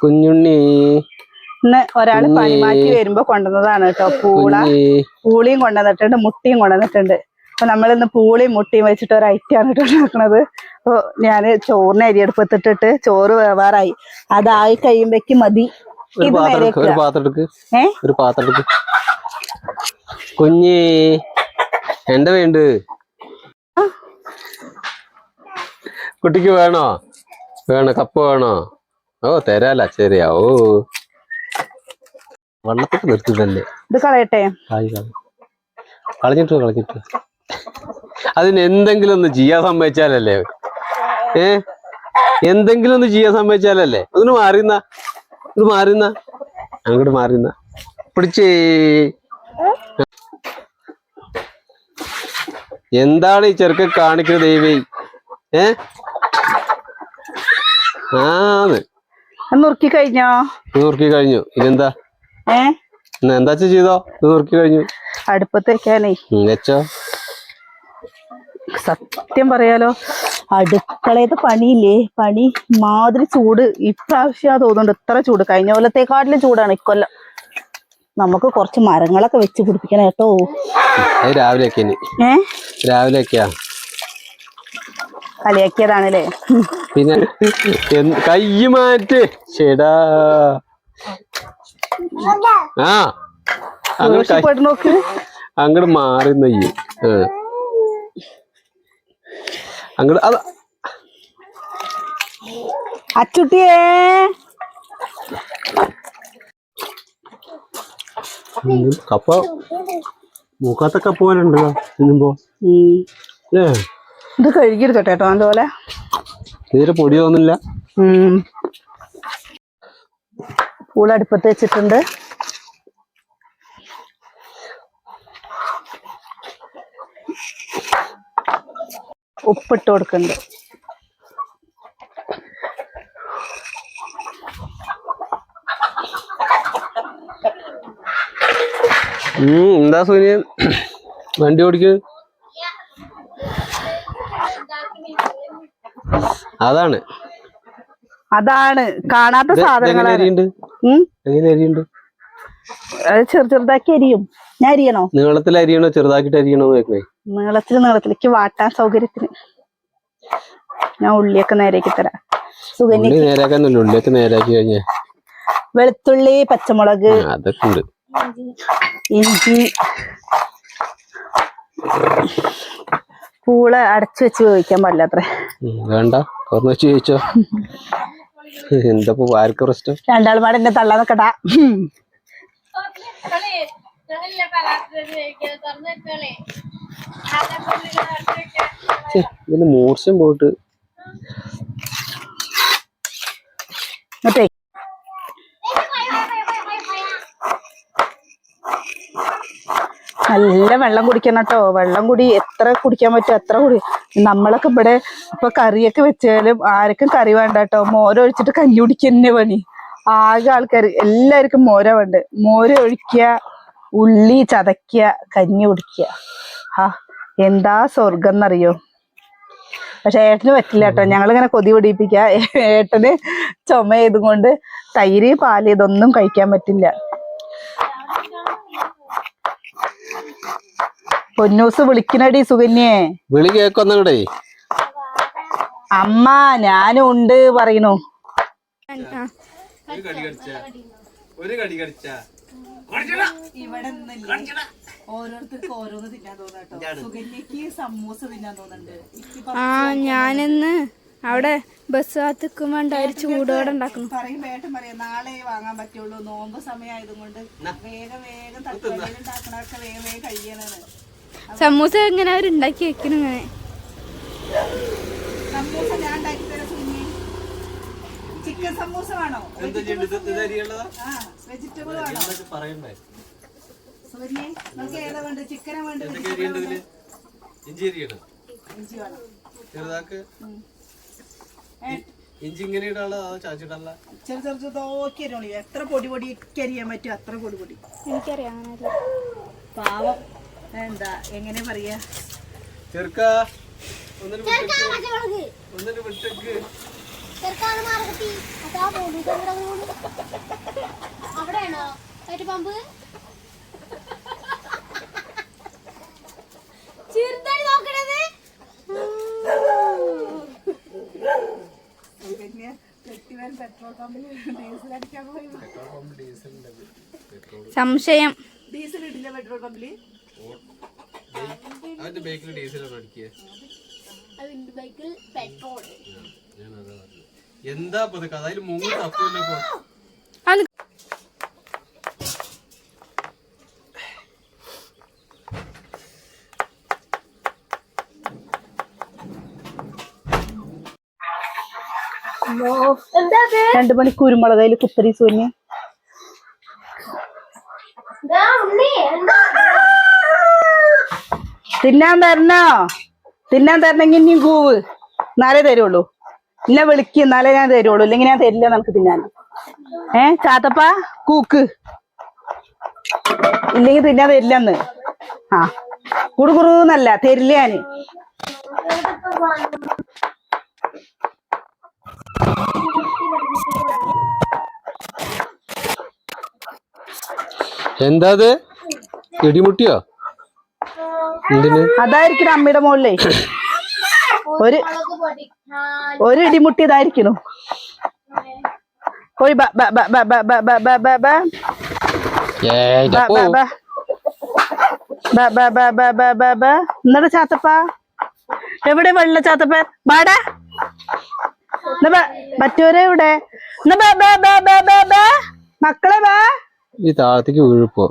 കുഞ്ഞുണ്ണി. ഇന്ന് ഒരാൾ പണി മാറ്റി വരുമ്പോ കൊണ്ടുവന്നതാണ് കേട്ടോ. പൂള. പൂളിയും കൊണ്ടുവന്നിട്ടുണ്ട് മുട്ടിയും കൊണ്ടുവന്നിട്ടുണ്ട്. അപ്പൊ നമ്മൾ ഇന്ന് പൂളിയും മുട്ടിയും വെച്ചിട്ട് ഒരു ഐറ്റാണ് കേട്ടോ ഉണ്ടാക്കുന്നത്. അപ്പൊ ഞാൻ ചോറിന് അരിയെടുപ്പ് എത്തിട്ടിട്ട് ചോറ് വേവാറായി. അതായി കഴിയുമ്പേക്ക് മതി. കുഞ്ഞി എന്റെ വേണ്ട കുട്ടിക്ക് വേണോ? വേണോ കപ്പ് വേണോ? ഓ തരാല ശരിയാ. ഓ. വണ്ണത്തൊക്കെ നിർത്തിട്ടല്ലേ ഇത് കളയട്ടെ? കളഞ്ഞിട്ട് കളഞ്ഞിട്ട് അതിന് എന്തെങ്കിലും ഒന്ന് ചെയ്യാൻ സമ്മതിച്ചാലല്ലേ? ഏ? എന്തെങ്കിലും ഒന്ന് ചെയ്യാൻ സമ്മതിച്ചാലല്ലേ? ഒന്ന് മാറിന്ന. ഇത് മാറിന്ന. അങ്ങോട്ട് മാറിന്ന. പിടിച്ചേ. എന്താണ് ഈ ചെറുക്കൻ കാണിക്കുന്നത് ദൈവേ? ഏ? ആന്ന്. അത് നുറുക്കി കഴിഞ്ഞോ? നുറുക്കി കഴിഞ്ഞു. ഇതെന്താ? ഏ? എന്താ ചെയ്തോ? നുറുക്കി കഴിഞ്ഞു. അടുപ്പത്ത് വെക്കാനേ ഉം, വെച്ചോ. സത്യം പറയാലോ അടുക്കളയത്തെ പണിയില്ലേ? പണി മാതിരി ചൂട്. ഇപ്രാവശ്യം തോന്നുന്നുണ്ട് ഇത്ര ചൂട്. കഴിഞ്ഞ കൊല്ലത്തെക്കാട്ടിലും ചൂടാണ് ഇക്കൊല്ലം. നമുക്ക് കുറച്ച് മരങ്ങളൊക്കെ വെച്ച് പിടിപ്പിക്കണം കേട്ടോ. അത് രാവിലെയൊക്കെ ഏ? രാവിലെയൊക്കെയാ. കളിയാക്കിയതാണല്ലേ? പിന്നെ എന്ത് കൈ മാറ്റ്. ചേടാ ആ അങ്ങോട്ട് അങ്ങട് നോക്ക് അങ്ങോട്ട് അത് അച്ചുട്ടിയേ. കപ്പ മൂക്കാത്ത കപ്പ. പോലെ ഉണ്ടല്ലോ തിന്നുമ്പോ ഉം. ഇത് കഴുകിയെടുത്തോട്ടെ കേട്ടോ അതുപോലെ. തീരെ പൊടി തോന്നില്ല. ഉം. വെച്ചിട്ടുണ്ട്. ഉപ്പിട്ട് കൊടുക്കുന്നുണ്ട്. എന്താ സൂര്യ വണ്ടി ഓടിക്കുന്നത് അതാണ്. അതാണ്. കാണാത്ത സാധനങ്ങളാണ്. അത് ചെറു ചെറുതാക്കി അരിയും. ഞാൻ അരിയണോ? നീളത്തിൽ അരിയണോ? ചെറുതാക്കിട്ട് അരിയണോ നീളത്തിൽ നീളത്തിലേക്ക് വാട്ടാൻ സൗകര്യത്തിന്. ഞാൻ ഉള്ളിയൊക്കെ നേരേക്ക് തരാം. സുഗന്യ ഉള്ളിയൊക്കെ നേരാക്കി കഴിഞ്ഞ. വെളുത്തുള്ളി പച്ചമുളക് അതൊക്കെ ഉണ്ട്. ഇഞ്ചി പൂള അടച്ചു വെച്ച് ഉപയോഗിക്കാൻ പാടില്ല അത്ര വേണ്ട. തുറന്നു വെച്ച് ചോദിച്ചോ? എന്താ ആർക്കും പ്രശ്നം? രണ്ടാൾ പാടെ എന്നെ തള്ളാൻ നിക്കട്ടാ. ഇതിന് മൂർച്ചം പോയിട്ട്. നല്ല വെള്ളം കുടിക്കണം കേട്ടോ. വെള്ളം കുടി എത്ര കുടിക്കാൻ പറ്റും എത്ര കുടി. നമ്മളൊക്കെ ഇവിടെ ഇപ്പൊ കറിയൊക്കെ വെച്ചാലും ആർക്കും കറി വേണ്ട കേട്ടോ മോര് ഒഴിച്ചിട്ട് കഞ്ഞി കുടിക്കന്നെ പണി. ആകെ ആൾക്കാർ എല്ലാവർക്കും മോര വേണ്ട. മോര് ഒഴിക്കുക ഉള്ളി ചതയ്ക്കുക കഞ്ഞി കുടിക്കുക ആ എന്താ സ്വർഗം എന്നറിയോ? പക്ഷെ ഏട്ടന് പറ്റില്ല കേട്ടോ. ഞങ്ങളിങ്ങനെ കൊതി പിടിപ്പിക്ക. ഏട്ടന് ചുമ ചെയ്തുകൊണ്ട് തൈര് പാൽ ഇതൊന്നും കഴിക്കാൻ പറ്റില്ല. പൊന്നൂസ് വിളിക്കണടി സുകന്യേ. വിളി കേക്കൊന്നങ്ങടേ അമ്മ ഞാനും ഉണ്ട് പറയണു ആ ഞാനിന്ന് അവിടെ ബസ് കാത്ത് നിൽക്കുമ്പോൾ ചൂടോടെ ഉണ്ടാക്കുന്നു പറയും വേട്ടം പറയാം. നാളെ വാങ്ങാൻ പറ്റുള്ളൂ. നോമ്പ് സമയമായതുകൊണ്ട് വേഗം വേഗം തക്കാളിയിൽ ഉണ്ടാക്കണൊക്കെ വേഗം വേഗം കഴിയണത്. സമൂസ എങ്ങനെ അവർ ഉണ്ടാക്കി വെക്കണം? ഇങ്ങനെ ചിക്കൻ സമൂസ വേണോ? വെജിറ്റബിൾ വേണോ? നമുക്ക് ഏതാ വേണ്ടത്? ചിക്കനാ വേണ്ടത്? ഇഞ്ചി അരിയണം ഇഞ്ചി ചെറുതാക്ക്. ഇങ്ങനെ ഇടാനുള്ള അതോ ചാച്ചിട്ടല്ല ചെറു ചെറു അരിയണോ. എത്ര പൊടി പൊടി അരിയാൻ പറ്റും അത്ര പൊടി പൊടി. എനിക്കറിയാം പാവം. എന്താ എങ്ങനെ പറയാ? അവിടെയാണോ? പമ്പ്. പെട്രോൾ ഡീസൽ അടിക്കാൻ പോയി. സംശയം ഡീസൽ ഇടില്ല പെട്രോൾ പമ്പിൽ അവന്റെ ബൈക്കിൽ ഡീസലാണ് അടിക്കുക എന്താ പതുക്കെ അതായത് മൂന്ന് തപ്പില്ല രണ്ടു മണി കുത്തരി സൂര്യ തിന്നാൻ തരണോ? തിന്നാൻ തരണമെങ്കിൽ ഇനിയും കൂവ്. എന്നാലേ തരുള്ളൂ. ഇല്ല വിളിക്ക് എന്നാലേ ഞാൻ തരുള്ളൂ. ഇല്ലെങ്കിൽ ഞാൻ തരില്ല നമുക്ക് തിന്നാൻ. ഏ ചാത്തപ്പ? കൂക്ക്. ഇല്ലെങ്കിൽ തിന്നാൻ തരില്ലെന്ന്. ആ കുടുകുറുന്നല്ല തരില്ല ഞാൻ. എന്താ ഇടിമുട്ടിയോ? അതായിരിക്കണം അമ്മയുടെ മോളിലെ ഒരു ഒരു ഇടിമുട്ടി ഇതായിരിക്കണു കോഴി എന്നിട്ട് ചാത്തപ്പ എവിടെ വെള്ള ചാത്തപ്പ ബാടാ മറ്റോരെ ഇവിടെ മക്കളെ വാ ഈ താഴത്തേക്ക് വീഴുപ്പോ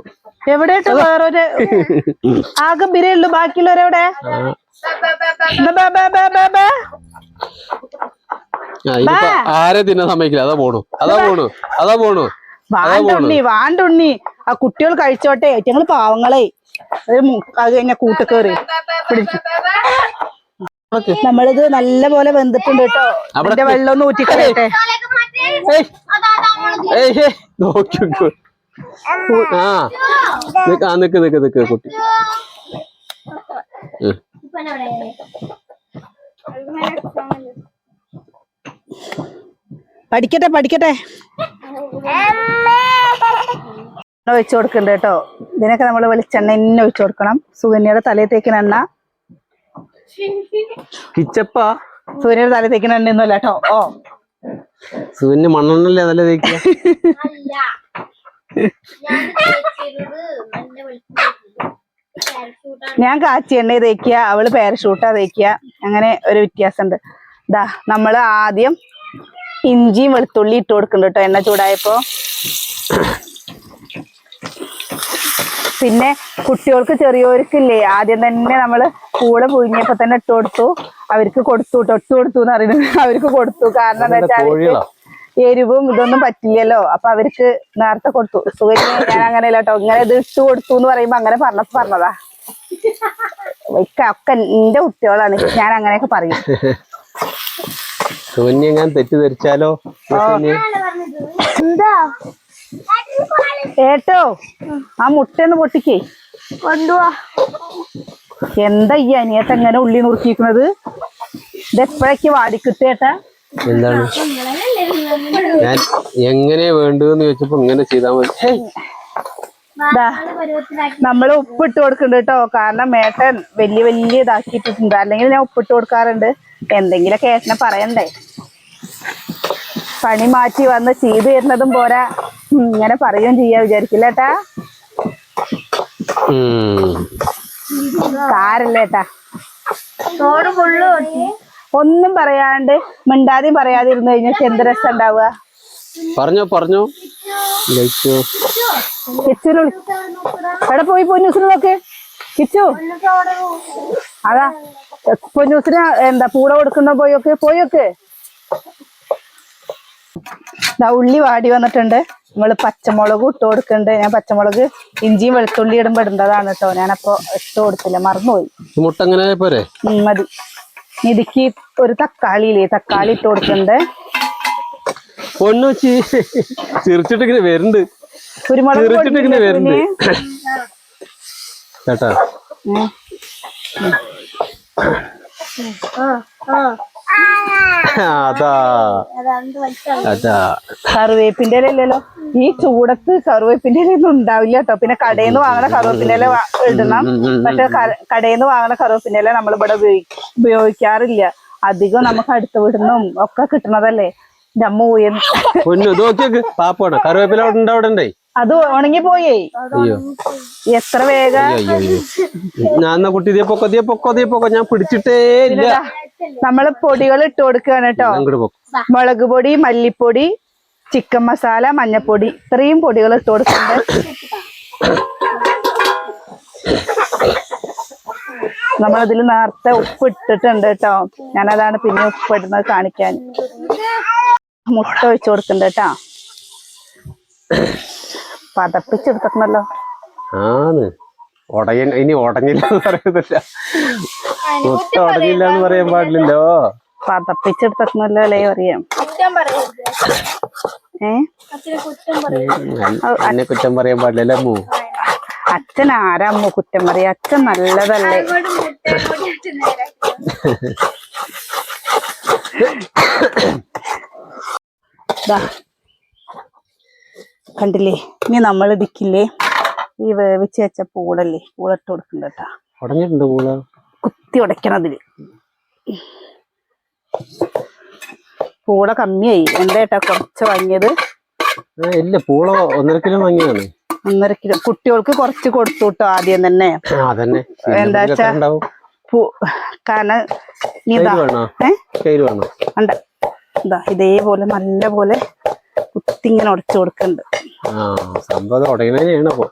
എവിടെയായിട്ട് വേറൊരു ആകെ ബിരയുള്ളൂ ബാക്കിയുള്ളവരെവിടെ ആരെ തിന്നാൻ സമ്മതിക്കില്ല? അതാ പോണു. അതാ പോണു. അതാ പോണു. വാണ്ടുണ്ണി വാണ്ടുണ്ണി ആ കുട്ടികൾ കഴിച്ചോട്ടെ. ഞങ്ങൾ പാവങ്ങളെ. കഴിഞ്ഞ കൂട്ടുകേറി പിടിച്ചു നമ്മളിത് നല്ല പോലെ വെന്തിട്ടുണ്ട് കേട്ടോ. അവിടെ വെള്ളം ഒന്ന് ഊറ്റിക്കളയട്ടെ. നിക്ക്. ആ. നിക്ക് ആ നിക്ക് നിക്ക് നിക്ക് കുട്ടി? പഠിക്കട്ടെ പഠിക്കട്ടെ. ഒഴിച്ചു കൊടുക്കണ്ട കേട്ടോ. ഇതിനൊക്കെ നമ്മൾ വെളിച്ചെണ്ണ എന്നെ ഒഴിച്ചു കൊടുക്കണം. സുകന്യയുടെ തലയിൽ തേക്കുന്ന എണ്ണ. കിച്ചപ്പ? സുകന്യയുടെ തലയിൽ തേക്കുന്ന എണ്ണ ഒന്നുമല്ല കേട്ടോ. ഓ. സൂര്യന് മണ്ണെണ്ണല്ലേ തലേക്ക് തേക്കുക. ഞാൻ കാച്ചി എണ്ണ തേക്കുക അവൾ പാരഷൂട്ടാ തേക്കുക. അങ്ങനെ ഒരു വ്യത്യാസമുണ്ട്. ദാ നമ്മൾ ആദ്യം ഇഞ്ചിയും വെളുത്തുള്ളി ഇട്ട് കൊടുക്കുന്നുണ്ട് കേട്ടോ എണ്ണ ചൂടായപ്പോ. പിന്നെ കുട്ടികൾക്ക് ചെറിയവർക്കില്ലേ ആദ്യം തന്നെ നമ്മൾ കൂടെ പുഴുങ്ങിയപ്പോ തന്നെ ഇട്ട് കൊടുത്തു. അവർക്ക് കൊടുത്തു ട്ടോ. ഇട്ട് കൊടുത്തു എന്ന് പറയുന്നത്. അവർക്ക് കൊടുത്തു. കാരണം എന്താ വെച്ചാൽ? എരിവും ഇതൊന്നും പറ്റില്ലല്ലോ. അപ്പൊ അവർക്ക് നേരത്തെ കൊടുത്തു. സുഖം ഞാൻ അങ്ങനെ കേട്ടോ ഇങ്ങനെ ഇത് ഇട്ട് കൊടുത്തു എന്ന് പറയുമ്പോ അങ്ങനെ പറഞ്ഞപ്പോ പറഞ്ഞതാ. ഇക്ക ഒക്കെ എന്റെ കുട്ടികളാണ്. ഞാൻ അങ്ങനെയൊക്കെ പറയും. സൂന്യ ഞാൻ തെറ്റിദ്ധരിച്ചാലോ? എന്താ? ഏട്ടോ ആ മുട്ടയൊന്ന് പൊട്ടിക്കേ. കൊണ്ടുവാ. എന്താ ഈ അനിയത്ത് എങ്ങനെ ഉള്ളി നുറുക്കിയിരിക്കുന്നത്? ഇതെപ്പോഴേക്ക് വാടിക്കിട്ടേട്ടാ എന്താണ്? ഞാൻ എങ്ങനെ വേണ്ടതെന്ന് ചോദിച്ചപ്പോ ഇങ്ങനെ ചെയ്താൽ മതി. നമ്മൾ ഉപ്പിട്ട് കൊടുക്കുന്നുണ്ട് കേട്ടോ കാരണം മേട്ടൻ വലിയ വലിയ ഇതാക്കിയിട്ടുണ്ട് അല്ലെങ്കിൽ ഞാൻ ഉപ്പിട്ട് കൊടുക്കാറുണ്ട്. എന്തെങ്കിലൊക്കെ ഏട്ടനെ പറയണ്ടേ. പണി മാറ്റി വന്ന് ചെയ്തു തരുന്നതും പോരാ. ഇങ്ങനെ പറയുകയും ചെയ്യാ വിചാരിക്കില്ലേട്ടാ. സാരല്ലേട്ടാ ഒന്നും പറയാണ്ട് മിണ്ടാതെ പറയാതെ ഇരുന്ന് കഴിഞ്ഞാൽ എന്ത് രസം ഉണ്ടാവുക? പറഞ്ഞോ പറഞ്ഞോ. എവിടെ പോയി പൊന്നൂസിന് നോക്ക്. കിച്ചു അതാ പൊന്നൂസിന് എന്താ പൂട കൊടുക്കുന്ന പോയൊക്കെ പോയൊക്കെ ഉള്ളി വാടി വന്നിട്ടുണ്ട്. നമ്മൾ പച്ചമുളക് ഇട്ട് കൊടുക്കുന്നുണ്ട് ഞാൻ പച്ചമുളക് ഇഞ്ചിയും വെളുത്തുള്ളി ഇടുമ്പോ ഇടേണ്ടതാണ് കേട്ടോ. ഞാനപ്പോ ഇട്ട് കൊടുത്തില്ല. മറന്നുപോയി. മുട്ട അങ്ങനെ പോരെ? മതി. ഇതിക്ക് ഒരു തക്കാളി ഇല്ലേ തക്കാളി ഇട്ട് കൊടുക്കണ്ടേ? ചീ ചിരിച്ചിട്ട് ഇങ്ങനെ വരുന്നുണ്ട്. കുരുമുളക് ചിരിച്ചിട്ട് ഇങ്ങനെ വരുന്നുണ്ട്. കുഞ്ഞേ? അതാ. അതാ. കറിവേപ്പിന്റെ ഇലല്ലോ ഈ ചൂടത്ത് കറിവേപ്പിന്റെ ഇല ഉണ്ടാവില്ല കേട്ടോ പിന്നെ കടയിൽ നിന്ന് വാങ്ങണ കറിവേപ്പിന്റെ ഇല ഇടണം. പക്ഷെ കടയിൽ നിന്ന് വാങ്ങണ കറിവേപ്പിന്റെ ഇല നമ്മൾ ഇവിടെ ഉപയോഗിക്കാറില്ല. അധികം നമുക്ക് അടുത്ത വിടുന്നും ഒക്കെ കിട്ടണതല്ലേ. പാപ്പാണ് കറിവേപ്പില അവിടെ ഉണ്ടേ അത് ഉണങ്ങി പോയേ. എത്ര വേഗം? ഞാൻ കുട്ടി പൊക്കോ പൊക്കോ പൊക്കോ. ഞാൻ പിടിച്ചിട്ടേ ഇല്ല. നമ്മൾ പൊടികൾ ഇട്ട് കൊടുക്കുകയാണ് കേട്ടോ. മുളക് പൊടി മല്ലിപ്പൊടി ചിക്കൻ മസാല മഞ്ഞപ്പൊടി ഇത്രയും പൊടികൾ ഇട്ട് കൊടുക്കുന്നുണ്ട്. നമ്മളതിൽ നേരത്തെ ഉപ്പ് ഇട്ടിട്ടുണ്ട് കേട്ടോ. ഞാനതാണ് പിന്നെ ഉപ്പ് ഇടുന്നത് കാണിക്കാൻ. മുട്ട ഒഴിച്ചു കൊടുക്കുന്നുണ്ട് കേട്ടോ. പതപ്പിച്ചെടുത്തണല്ലോ ഉടയ ഇനി ഉടഞ്ഞില്ല എന്ന് പറയുന്നില്ല. മുട്ട ഉടഞ്ഞില്ല എന്ന് പറയാൻ പാടില്ലല്ലോ. പതപ്പിച്ചെടുത്തല്ലോ അല്ലേ അറിയാം ഏ? അച്ഛനെ കുറ്റം പറയരുത് എന്നെ കുറ്റം പറയാൻ പാടില്ലല്ലോ അമ്മു? അച്ഛൻ ആരാമ്മോ കുറ്റം പറയാ? അച്ഛൻ നല്ലതല്ലേ. കണ്ടില്ലേ? ഇനി നമ്മൾ ഇതിക്കില്ലേ ഈ വേവിച്ച് വെച്ച പൂളല്ലേ? പൂളിട്ട് കൊടുക്കണ്ട കേട്ടാ ഉടഞ്ഞിട്ടുണ്ട് പൂള? കുത്തി ഉടയ്ക്കണം അതിൽ. പൂള കമ്മിയായി. എന്താ ഏട്ടാ കുറച്ച് വാങ്ങിയത്? ഇല്ല പൂള ഒന്നര കിലോ വാങ്ങിയതാണ്. ഒന്നര കിലോ. കുട്ടികൾക്ക് കുറച്ച് കൊടുത്തു കേട്ടോ ആദ്യം തന്നെ. എന്താ വെച്ചാ? കാരണം ഇതേപോലെ നല്ല പോലെ കുത്തി ഇങ്ങനെ ഉടച്ചു കൊടുക്കണ്ട്. സംഭവം അപ്പൊ.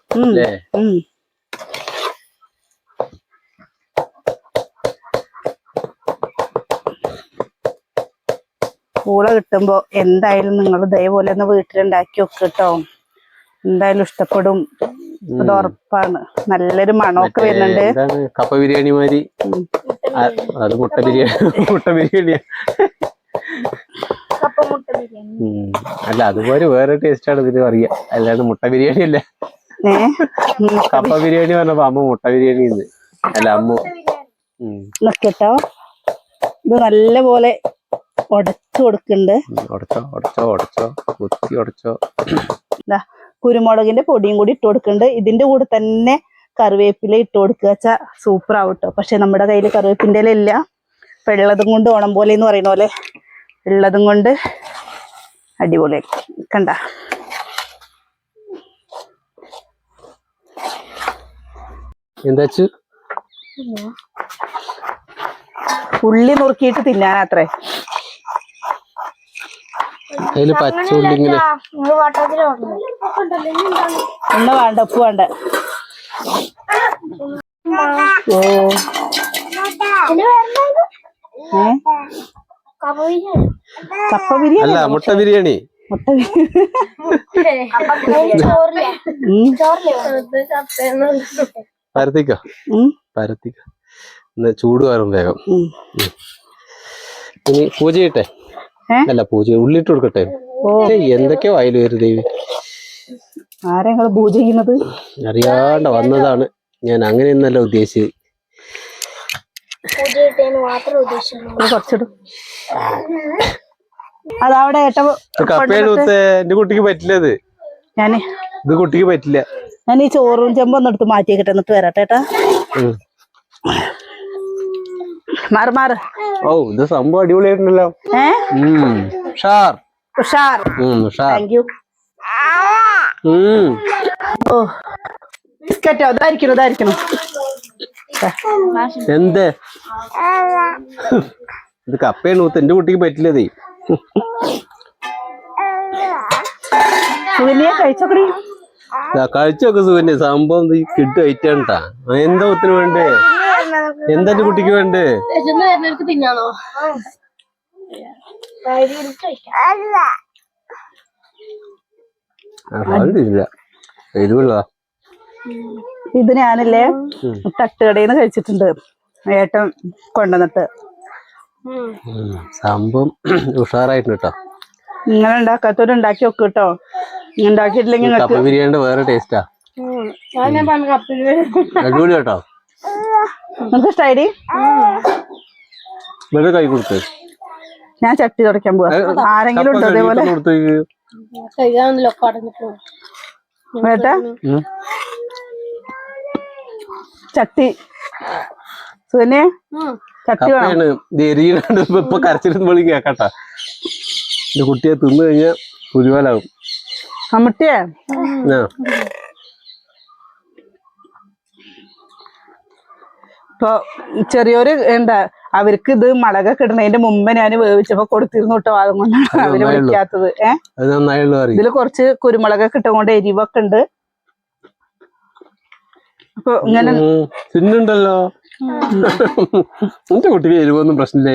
പൂള കിട്ടുമ്പോ എന്തായാലും നിങ്ങൾ ഇതേപോലെ ഒന്ന് വീട്ടിലുണ്ടാക്കി വെക്ക് കേട്ടോ എന്തായാലും ഇഷ്ടപ്പെടും. അത് ഉറപ്പാണ്. നല്ലൊരു മണമൊക്കെ വരുന്നുണ്ട്. കപ്പ ബിരിയാണി മാതിരി? അത് മുട്ട ബിരിയാണി മുട്ട ബിരിയാണിയാ കപ്പ മുട്ട ബിരിയാണി ഉം. അല്ല അതുപോലെ വേറെ ടേസ്റ്റ് ആണ് ഇതിന് അറിയാ അല്ലാണ്ട് മുട്ട ബിരിയാണി അല്ല. കപ്പ ബിരിയാണി പറഞ്ഞപ്പോ അമ്മ മുട്ട ബിരിയാണി അല്ല അമ്മ. നിക്കട്ടോ. ഇത് നല്ല പോലെ ഉടച്ചു കൊടുക്കുന്നുണ്ട്. ഉടച്ചോ ഉടച്ചോ ഉടച്ചോ കുത്തി ഉടച്ചോ കുരുമുളകിന്റെ പൊടിയും കൂടി ഇട്ട് കൊടുക്കുന്നുണ്ട് ഇതിന്റെ കൂടെ തന്നെ കറിവേപ്പില ഇട്ട് കൊടുക്കുക വെച്ചാ സൂപ്പർ ആവട്ടോ. പക്ഷെ നമ്മുടെ കയ്യിൽ കറിവേപ്പിന്റെ ഇല്ല വെള്ളതും ഉള്ളതും കൊണ്ട് ഓണം പോലെ എന്ന് പറയുന്ന പോലെ ഉള്ളതും കൊണ്ട് അടിപൊളി. കണ്ട? എന്താ വെച്ചു ഉള്ളി നുറുക്കിയിട്ട് തിന്നാനാത്രേ. അതിൽ ഓടണം എണ്ണ വേണ്ട ഉപ്പ് വേണ്ട. ഓ. ഏ? കപ്പ ബിരിയാണി. കപ്പ ബിരിയാണി അല്ല മുട്ട ബിരിയാണി. മുട്ട പരത്തിക്കോ? പരത്തിക്കോ. എന്നാ ചൂട് കയറും വേഗം. ഇനി പൂജ ചെയ്യട്ടെ? അല്ല പൂജ ഉള്ളിട്ട് കൊടുക്കട്ടെ? എന്തൊക്കെയോ വായിൽ വരും ദേവി? ആരാ പൂജിക്കുന്നത് പൂജ ചെയ്യുന്നത്? അറിയാണ്ട് വന്നതാണ്. ഞാൻ അങ്ങനെയൊന്നല്ല ഉദ്ദേശിച്ചത് പൂജ കിട്ടിയെന്ന് മാത്രം ഉദ്ദേശിച്ചു ഇത് കുറച്ചിടും അതവിടെ എന്റെ കുട്ടിക്ക് പറ്റില്ലത് ഞാൻ. ഇത് കുട്ടിക്ക് പറ്റില്ല. ഞാൻ ഈ ചോറും ചെമ്പും ഒന്ന് എടുത്ത് മാറ്റിയേക്കട്ടെ എന്നിട്ട് വരാട്ടെ ഏട്ടാ. മാറ് മാറ്. ഓ ഇത് സംഭവം അടിപൊളിയായിട്ടുണ്ടല്ലോ. ഉഷാർ. ഉഷാർ. താങ്ക് യു ഓ. ബിസ്ക്കറ്റോ? ഇതായിരിക്കണം ഇതായിരിക്കണം. എന്ത്? ഇത് കപ്പയാണ് ഊത്ത് എന്റെ കുട്ടിക്ക് പറ്റില്ലതേ സുകന്യ കഴിച്ചോക്കടി. കഴിച്ചൊക്കെ സുഖന്നെ സംഭവം കിട്ടു ഐറ്റാണ്ടാ എന്താ ഒത്തിന് വേണ്ടേ? എന്താ എന്റെ കുട്ടിക്ക് വേണ്ടേ? തിന്നാണോ? ഇല്ല എരിവുള്ള ഇത് ഞാനല്ലേ തട്ടുകടയിൽ നിന്ന് കഴിച്ചിട്ടുണ്ട്. ഏട്ടൻ കൊണ്ടുവന്നിട്ട്. സംഭവം ഉഷാറായിട്ടുണ്ട് കേട്ടോ നിങ്ങൾ ഉണ്ടാക്കാത്തവര് ഉണ്ടാക്കി വെക്ക് കേട്ടോ ഉണ്ടാക്കിയിട്ടില്ലെങ്കിൽ കപ്പ നിങ്ങൾക്ക് വേറെ ടേസ്റ്റാ ഞാൻ പറഞ്ഞ കപ്പിൽ അടിപൊളി കേട്ടോ. നിങ്ങൾക്ക് വെറുതെ കൈ കൊടുത്ത്. ഞാൻ ചട്ടി തുടയ്ക്കാൻ പോവാ. ആരെങ്കിലും ഉണ്ടോ അതേപോലെ ചട്ടി. സുനെ ചട്ടി വേണം. എരിയണുണ്ട് ഇപ്പൊ കരച്ചിരുന്ന് വിളി കേക്കട്ടാ. എന്റെ കുട്ടിയെ തിന്നു കഴിഞ്ഞാൽ പുരുവലാവും അമ്മട്ടിയെ? ഇപ്പൊ ചെറിയൊരു എന്താ അവർക്ക് ഇത് മുളകൊക്കെ ഇടുന്നതിന്റെ മുമ്പ് ഞാൻ വേവിച്ചപ്പോ കൊടുത്തിരുന്നു കേട്ടോ. അതുകൊണ്ടാണ് അവർ. വിളിക്കാത്തത്. ഏഹ് അത് നന്നായുള്ളൂ അറിയും ഇതിൽ കുറച്ച് കുരുമുളകൊക്കെ ഇട്ടുകൊണ്ട് എരിവൊക്കെ ഉണ്ട്. അപ്പൊ ഇങ്ങനെ തിന്നുണ്ടല്ലോ. എന്റെ കുട്ടിക്ക് എരിവൊന്നും പ്രശ്നമില്ലേ?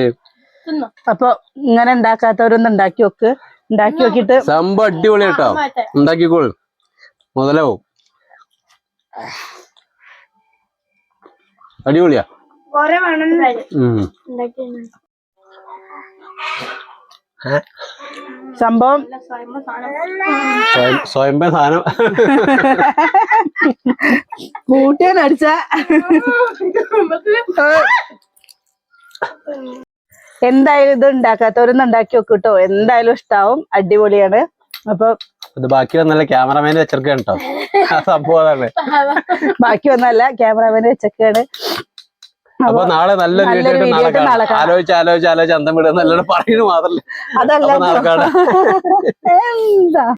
അപ്പൊ ഇങ്ങനെ ഉണ്ടാക്കാത്തവരൊന്നും ഉണ്ടാക്കി വെക്ക്. ഉണ്ടാക്കി നോക്കിട്ട് സംഭവം അടിപൊളി കേട്ടോ. ഉണ്ടാക്കിക്കോൾ. മുതലാവും അടിപൊളിയാ. ഉം. സംഭവം? സ്വയംഭേ സാധനം. കൂട്ടിയ അടിച്ച എന്തായാലും ഇത് ഉണ്ടാക്കാത്തവരൊന്നും ഉണ്ടാക്കി വെക്ക് കേട്ടോ. എന്തായാലും ഇഷ്ടാവും. അടിപൊളിയാണ്. അപ്പൊ ഇത് ബാക്കി വന്നല്ല ക്യാമറമാൻ വെച്ചേക്കാണ് കേട്ടോ. സംഭവം ബാക്കി വന്നല്ല ക്യാമറമാൻ വെച്ചൊക്കെയാണ് അപ്പൊ നാളെ നല്ല നല്ലൊരു. ആലോചിച്ച് ആലോചിച്ച് ആലോചിച്ച് അന്തം വിടുക നല്ലോണം പറയുന്നത് മാത്രല്ല. അതല്ല എന്താ?